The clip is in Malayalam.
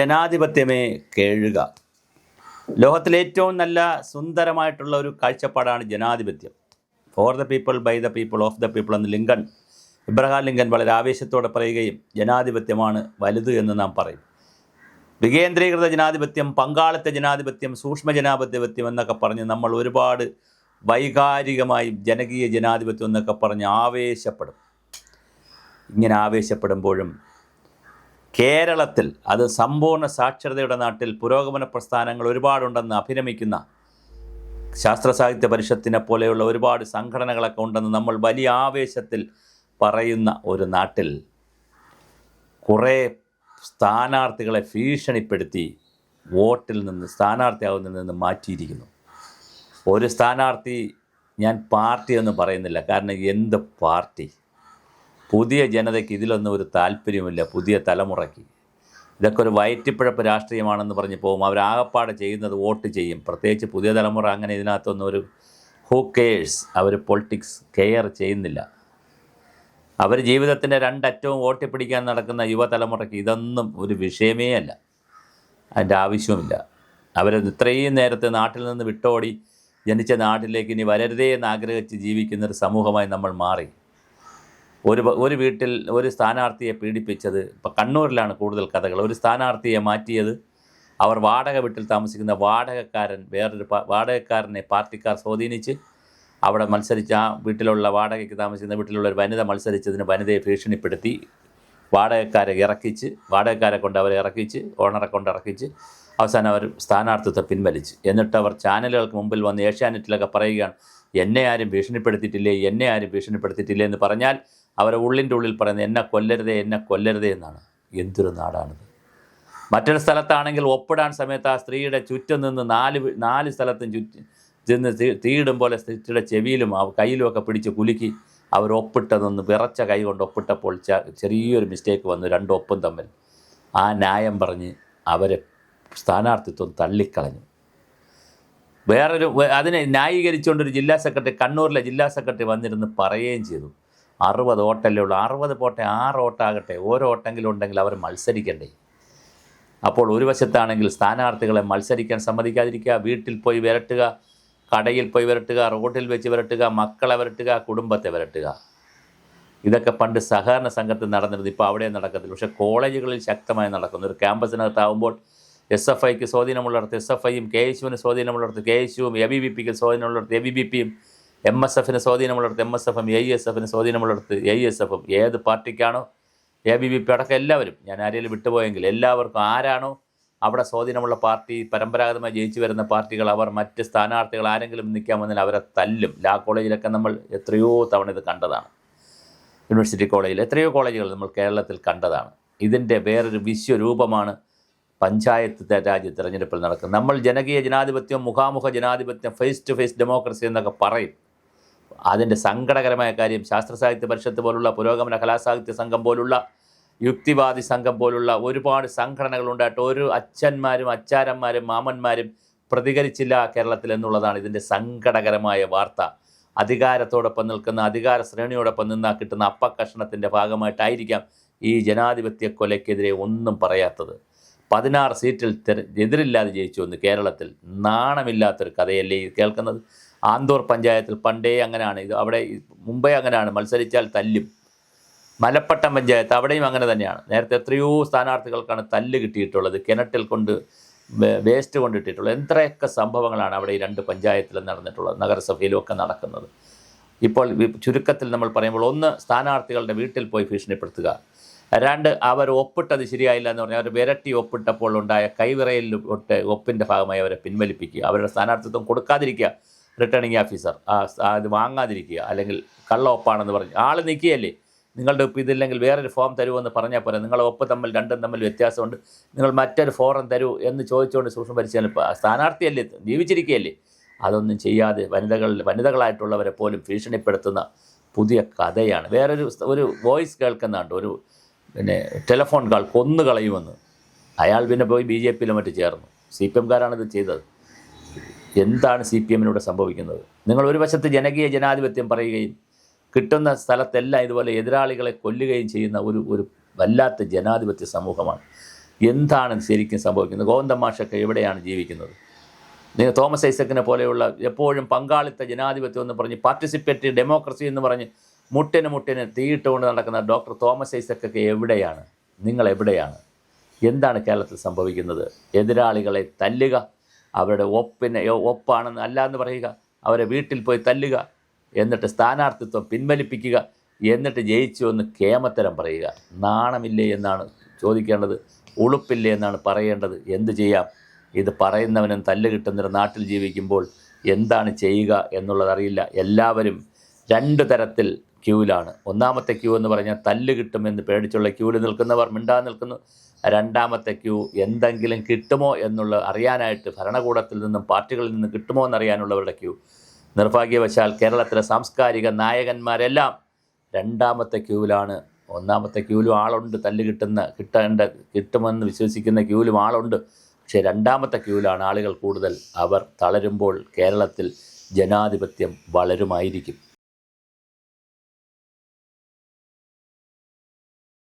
ജനാധിപത്യമേ കേഴുക. ലോകത്തിലെ ഏറ്റവും നല്ല സുന്ദരമായിട്ടുള്ള ഒരു കാഴ്ചപ്പാടാണ് ജനാധിപത്യം. For the people by the people of the people എന്ന് ലിങ്കൺ ഇബ്രഹാം ലിങ്കൻ വളരെ ആവേശത്തോടെ പറയുകയും ജനാധിപത്യമാണ് വലുത് എന്ന് നാം പറയും. വികേന്ദ്രീകൃത ജനാധിപത്യം പങ്കാളിത്ത ജനാധിപത്യം സൂക്ഷ്മ ജനാധിപത്യം എന്നൊക്കെ പറഞ്ഞ് നമ്മൾ ഒരുപാട് വൈകാരികമായി ജനകീയ ജനാധിപത്യം എന്നൊക്കെ പറഞ്ഞ് ആവേശപ്പെടും. ഇങ്ങനെ ആവേശപ്പെടുമ്പോഴും കേരളത്തിൽ അത് സമ്പൂർണ സാക്ഷരതയുടെ നാട്ടിൽ പുരോഗമന പ്രസ്ഥാനങ്ങൾ ഒരുപാടുണ്ടെന്ന് അഭിരമിക്കുന്ന ശാസ്ത്ര സാഹിത്യ പരിഷത്തിനെ പോലെയുള്ള ഒരുപാട് സംഘടനകളൊക്കെ ഉണ്ടെന്ന് നമ്മൾ വലിയ ആവേശത്തിൽ പറയുന്ന ഒരു നാട്ടിൽ കുറേ സ്ഥാനാർത്ഥികളെ ഭീഷണിപ്പെടുത്തി വോട്ടിൽ നിന്ന് സ്ഥാനാർത്ഥിയാവുന്നതിൽ നിന്ന് മാറ്റിയിരിക്കുന്നു. ഒരു സ്ഥാനാർത്ഥി ഞാൻ പാർട്ടി എന്ന് പറയുന്നില്ല കാരണം എന്ത് പാർട്ടി? പുതിയ ജനതയ്ക്ക് ഇതിലൊന്നും ഒരു താല്പര്യമില്ല പുതിയ തലമുറയ്ക്ക്. ഇതൊക്കെ ഒരു വയറ്റിപ്പിഴപ്പ് രാഷ്ട്രീയമാണെന്ന് പറഞ്ഞ് പോകും. അവരാകപ്പാടെ ചെയ്യുന്നത് വോട്ട് ചെയ്യും. പ്രത്യേകിച്ച് പുതിയ തലമുറ അങ്ങനെ ഇതിനകത്തൊന്നും ഒരു ഹൂ കെയേഴ്സ് അവർ പൊളിറ്റിക്സ് കെയർ ചെയ്യുന്നില്ല. അവർ ജീവിതത്തിന്റെ രണ്ടറ്റവും വോട്ടി പിടിക്കാൻ നടക്കുന്ന യുവതലമുറയ്ക്ക് ഇതൊന്നും ഒരു വിഷയമേ അല്ല. അതിന്റെ ആവശ്യവുമില്ല. അവർ ഇത്രയും നേരത്തെ നാട്ടിൽ നിന്ന് വിട്ടോടി ജനിച്ച നാട്ടിലേക്ക് ഇനി വരരുതേ എന്ന് ആഗ്രഹിച്ച് ജീവിക്കുന്ന ഒരു സമൂഹമായി നമ്മൾ മാറി. ഒരു ഒരു വീട്ടിൽ ഒരു സ്ഥാനാർത്ഥിയെ പീഡിപ്പിച്ചത് ഇപ്പം കണ്ണൂരിലാണ് കൂടുതൽ കഥകൾ. ഒരു സ്ഥാനാർത്ഥിയെ മാറ്റിയത് അവർ വാടക വീട്ടിൽ താമസിക്കുന്ന വാടകക്കാരൻ വേറൊരു വാടകക്കാരനെ പാർട്ടിക്കാർ സ്വാധീനിച്ച് അവിടെ മത്സരിച്ച ആ വീട്ടിലുള്ള വാടകയ്ക്ക് താമസിക്കുന്ന വീട്ടിലുള്ള ഒരു വനിത മത്സരിച്ചതിന് വനിതയെ ഭീഷണിപ്പെടുത്തി വാടകക്കാരെ ഇറക്കിച്ച് വാടകക്കാരെ കൊണ്ട് അവരെ ഇറക്കിച്ച് ഓണറെ കൊണ്ട് ഇറക്കിച്ച് അവസാനം അവർ സ്ഥാനാർത്ഥിത്വം പിൻവലിച്ച്. എന്നിട്ട് അവർ ചാനലുകൾക്ക് മുമ്പിൽ വന്ന് ഏഷ്യാനെറ്റിലൊക്കെ പറയുകയാണ് എന്നെ ആരും ഭീഷണിപ്പെടുത്തിയിട്ടില്ലേ? എന്നെ ആരും ഭീഷണിപ്പെടുത്തിയിട്ടില്ലേ? എന്ന് പറഞ്ഞാൽ അവരെ ഉള്ളിന്റെ ഉള്ളിൽ പറയുന്നത് എന്നെ കൊല്ലരുതേ എന്നെ കൊല്ലരുതേ എന്നാണ്. എന്തൊരു നാടാണിത്. മറ്റൊരു സ്ഥലത്താണെങ്കിൽ ഒപ്പിടാൻ സമയത്ത് ആ സ്ത്രീയുടെ ചുറ്റും നിന്ന് നാല് നാല് സ്ഥലത്തും ചുറ്റും ചെന്ന് തീയിടും പോലെ സ്ത്രീയുടെ ചെവിയിലും കയ്യിലുമൊക്കെ പിടിച്ച് കുലുക്കി അവർ ഒപ്പിട്ടതെന്ന് വിറച്ച കൈ കൊണ്ട് ഒപ്പിട്ടപ്പോൾ ചെറിയൊരു മിസ്റ്റേക്ക് വന്നു രണ്ട് ഒപ്പും തമ്മിൽ. ആ ന്യായം പറഞ്ഞ് അവരെ സ്ഥാനാർത്ഥിത്വം തള്ളിക്കളഞ്ഞു. വേറൊരു അതിനെ ന്യായീകരിച്ചുകൊണ്ടൊരു ജില്ലാ സെക്രട്ടറി കണ്ണൂരിലെ ജില്ലാ സെക്രട്ടറി വന്നിരുന്ന് പറയുകയും ചെയ്തു. അറുപത് ഓട്ടല്ലേ ഉള്ളൂ. അറുപത് പോട്ടെ ആറ് ഓട്ടാകട്ടെ. ഓരോ ഓട്ടെങ്കിലും ഉണ്ടെങ്കിൽ അവർ മത്സരിക്കണ്ടേ. അപ്പോൾ ഒരു വശത്താണെങ്കിൽ സ്ഥാനാർത്ഥികളെ മത്സരിക്കാൻ സമ്മതിക്കാതിരിക്കുക വീട്ടിൽ പോയി വരട്ടുക കടയിൽ പോയി വിരട്ടുക റോഡിൽ വെച്ച് വരട്ടുക മക്കളെ വരട്ടുക കുടുംബത്തെ വരട്ടുക. ഇതൊക്കെ പണ്ട് സഹകരണ സംഘത്തിൽ നടന്നിരുന്നു ഇപ്പോൾ അവിടെ നടക്കത്തില്ല. പക്ഷേ കോളേജുകളിൽ ശക്തമായി നടക്കുന്നു. ഒരു ക്യാമ്പസിനകത്താവുമ്പോൾ എസ് എഫ് ഐക്ക് സ്വാധീനമുള്ളിടത്ത് എസ് എഫ് ഐയും കെ എസ് യുവിന് സ്വാധീനമുള്ളിടത്ത് കെ എസ് യുവും എ ബി ബി പിക്ക് സ്വാധീനമുള്ളിടത്ത് എ ബി ബി പിയും എം എസ് എഫിന് സ്വാധീനമുള്ളിടത്ത് എം എസ് എഫും എ എസ് എഫിന് സ്വാധീനമുള്ളിടത്ത് എ എസ് എഫും ഏത് പാർട്ടിക്കാണോ എ ബി ബി പി അടക്കം എല്ലാവരും ഞാൻ ആരെങ്കിലും വിട്ടുപോയെങ്കിൽ എല്ലാവർക്കും ആരാണോ അവിടെ സ്വാധീനമുള്ള പാർട്ടി പരമ്പരാഗതമായി ജയിച്ചു വരുന്ന പാർട്ടികൾ അവർ മറ്റ് സ്ഥാനാർത്ഥികൾ ആരെങ്കിലും നിൽക്കാൻ വന്നാൽ അവരെ തല്ലും. ലാ കോളേജിലൊക്കെ നമ്മൾ എത്രയോ തവണ ഇത് കണ്ടതാണ്. യൂണിവേഴ്സിറ്റി കോളേജിൽ എത്രയോ കോളേജുകൾ നമ്മൾ കേരളത്തിൽ കണ്ടതാണ്. ഇതിന്റെ വേറൊരു വിശ്വരൂപമാണ് പഞ്ചായത്ത് രാജ്യ തിരഞ്ഞെടുപ്പിൽ നടക്കുന്നത്. നമ്മൾ ജനകീയ ജനാധിപത്യം മുഖാമുഖ ജനാധിപത്യം ഫേസ് ടു ഫേസ് ഡെമോക്രസി എന്നൊക്കെ പറയും. അതിന്റെ സങ്കടകരമായ കാര്യം ശാസ്ത്ര സാഹിത്യ പരിഷത്ത് പോലുള്ള പുരോഗമന കലാസാഹിത്യ സംഘം പോലുള്ള യുക്തിവാദി സംഘം പോലുള്ള ഒരുപാട് സംഘടനകളുണ്ടായിട്ട് ഒരു അച്ഛന്മാരും അച്ചാരന്മാരും മാമന്മാരും പ്രതികരിച്ചില്ല കേരളത്തിൽ എന്നുള്ളതാണ് ഇതിന്റെ സങ്കടകരമായ വാർത്ത. അധികാരത്തോടൊപ്പം നിൽക്കുന്ന അധികാര ശ്രേണിയോടൊപ്പം നിന്നാൽ കിട്ടുന്ന അപ്പക്കഷണത്തിന്റെ ഭാഗമായിട്ടായിരിക്കാം ഈ ജനാധിപത്യ കൊലയ്ക്കെതിരെ ഒന്നും പറയാത്തത്. പതിനാറ് സീറ്റിൽ തെര എതിരില്ലാതെ ജയിച്ചു വന്നു കേരളത്തിൽ നാണമില്ലാത്തൊരു കഥയല്ലേ കേൾക്കുന്നത്? ആന്തൂർ പഞ്ചായത്തിൽ പണ്ടേ അങ്ങനെയാണ് ഇത് അവിടെ മുംബൈ അങ്ങനെയാണ് മത്സരിച്ചാൽ തല്ലും. മലപ്പട്ടം പഞ്ചായത്ത് അവിടെയും അങ്ങനെ തന്നെയാണ്. നേരത്തെ എത്രയോ സ്ഥാനാർത്ഥികൾക്കാണ് തല്ല് കിട്ടിയിട്ടുള്ളത്. കിണറ്റിൽ കൊണ്ട് വേസ്റ്റ് കൊണ്ടിട്ടിട്ടുള്ളത് എത്രയൊക്കെ സംഭവങ്ങളാണ് അവിടെ ഈ രണ്ട് പഞ്ചായത്തിലും നടന്നിട്ടുള്ളത് നഗരസഭയിലും ഒക്കെ നടക്കുന്നത്. ഇപ്പോൾ ചുരുക്കത്തിൽ നമ്മൾ പറയുമ്പോൾ ഒന്ന് സ്ഥാനാർത്ഥികളുടെ വീട്ടിൽ പോയി ഭീഷണിപ്പെടുത്തുക. രണ്ട് അവർ ഒപ്പിട്ടത് ശരിയായില്ല എന്ന് പറഞ്ഞാൽ അവർ വിരട്ടി ഒപ്പിട്ടപ്പോൾ ഉണ്ടായ കൈവിറയിൽ ഒട്ട് ഒപ്പിന്റെ ഭാഗമായി അവരെ പിൻവലിപ്പിക്കുക. അവരുടെ സ്ഥാനാർത്ഥിത്വം കൊടുക്കാതിരിക്കുക. റിട്ടേണിംഗ് ഓഫീസർ ഇത് വാങ്ങാതിരിക്കുക. അല്ലെങ്കിൽ കള്ള ഒപ്പാണെന്ന് പറഞ്ഞ്. ആൾ നിൽക്കുകയല്ലേ? നിങ്ങളുടെ ഒപ്പ് ഇതില്ലെങ്കിൽ വേറൊരു ഫോം തരുമെന്ന് പറഞ്ഞാൽ പോരാ. നിങ്ങളെ ഒപ്പ് തമ്മിൽ രണ്ടും തമ്മിൽ വ്യത്യാസമുണ്ട്. നിങ്ങൾ മറ്റൊരു ഫോറം തരൂ എന്ന് ചോദിച്ചുകൊണ്ട് സൂക്ഷ്മ പരിശീലനം സ്ഥാനാർത്ഥിയല്ലേ? ജീവിച്ചിരിക്കുകയല്ലേ? അതൊന്നും ചെയ്യാതെ വനിതകൾ വനിതകളായിട്ടുള്ളവരെ പോലും ഭീഷണിപ്പെടുത്തുന്ന പുതിയ കഥയാണ്. വേറൊരു ഒരു വോയിസ് കേൾക്കുന്നുണ്ട്. ഒരു പിന്നെ ടെലിഫോൺ കാൾ കൊന്നു കളയുമെന്ന് അയാൾ പിന്നെ പോയി ബി ജെ പിയിലും മറ്റു ചേർന്നു. സി പി എംകാരാണിത് ചെയ്തത്. എന്താണ് സി പി എമ്മിനൂടെ സംഭവിക്കുന്നത്? നിങ്ങൾ ഒരു വശത്ത് ജനകീയ ജനാധിപത്യം പറയുകയും കിട്ടുന്ന സ്ഥലത്തെല്ലാം ഇതുപോലെ എതിരാളികളെ കൊല്ലുകയും ചെയ്യുന്ന ഒരു ഒരു വല്ലാത്ത ജനാധിപത്യ സമൂഹമാണ്. എന്താണ് ശരിക്കും സംഭവിക്കുന്നത്? ഗോവന്തമാഷൊക്കെ എവിടെയാണ് ജീവിക്കുന്നത്? നിങ്ങൾ തോമസ് ഐസക്കിനെ പോലെയുള്ള എപ്പോഴും പങ്കാളിത്ത ജനാധിപത്യം എന്ന് പറഞ്ഞ് പാർട്ടിസിപ്പേറ്ററി ഡെമോക്രസി എന്ന് പറഞ്ഞ് മുട്ടിന് മുട്ടിന് തീയിട്ടുകൊണ്ട് നടക്കുന്ന ഡോക്ടർ തോമസ് ഐസക്കൊക്കെ എവിടെയാണ്? നിങ്ങൾ എവിടെയാണ്? എന്താണ് കേരളത്തിൽ സംഭവിക്കുന്നത്? എതിരാളികളെ തല്ലുക അവരുടെ ഒപ്പിനെ ഒപ്പാണെന്ന് അല്ല എന്ന് പറയുക അവരെ വീട്ടിൽ പോയി തല്ലുക എന്നിട്ട് സ്ഥാനാർത്ഥിത്വം പിൻവലിപ്പിക്കുക എന്നിട്ട് ജയിച്ചു എന്ന് കേമത്തരം പറയുക. നാണമില്ലേ എന്നാണ് ചോദിക്കേണ്ടത് ഉളുപ്പില്ലേ എന്നാണ് പറയേണ്ടത് എന്ത് ചെയ്യാം? ഇത് പറയുന്നവനും തല്ല് കിട്ടുന്നൊരു നാട്ടിൽ ജീവിക്കുമ്പോൾ എന്താണ് ചെയ്യുക എന്നുള്ളതറിയില്ല എല്ലാവരും രണ്ട് തരത്തിൽ ക്യൂവിലാണ് ഒന്നാമത്തെ ക്യൂ എന്ന് പറഞ്ഞാൽ തല്ല് കിട്ടുമെന്ന് പേടിച്ചുള്ള ക്യൂവിൽ നിൽക്കുന്നവർ മിണ്ടാതെ നിൽക്കുന്നു. രണ്ടാമത്തെ ക്യൂ എന്തെങ്കിലും കിട്ടുമോ എന്നുള്ള അറിയാനായിട്ട് ഭരണകൂടത്തിൽ നിന്നും പാർട്ടികളിൽ നിന്നും കിട്ടുമോ എന്നറിയാനുള്ളവരുടെ ക്യൂ. നിർഭാഗ്യവശാൽ കേരളത്തിലെ സാംസ്കാരിക നായകന്മാരെല്ലാം രണ്ടാമത്തെ ക്യൂവിലാണ്. ഒന്നാമത്തെ ക്യൂവിലും ആളുണ്ട് തല്ല് കിട്ടുന്ന കിട്ടേണ്ട കിട്ടുമെന്ന് വിശ്വസിക്കുന്ന ക്യൂവിലും ആളുണ്ട്. പക്ഷേ രണ്ടാമത്തെ ക്യൂവിലാണ് ആളുകൾ കൂടുതൽ. അവർ തളരുമ്പോൾ കേരളത്തിൽ ജനാധിപത്യം വളരുമായിരിക്കും.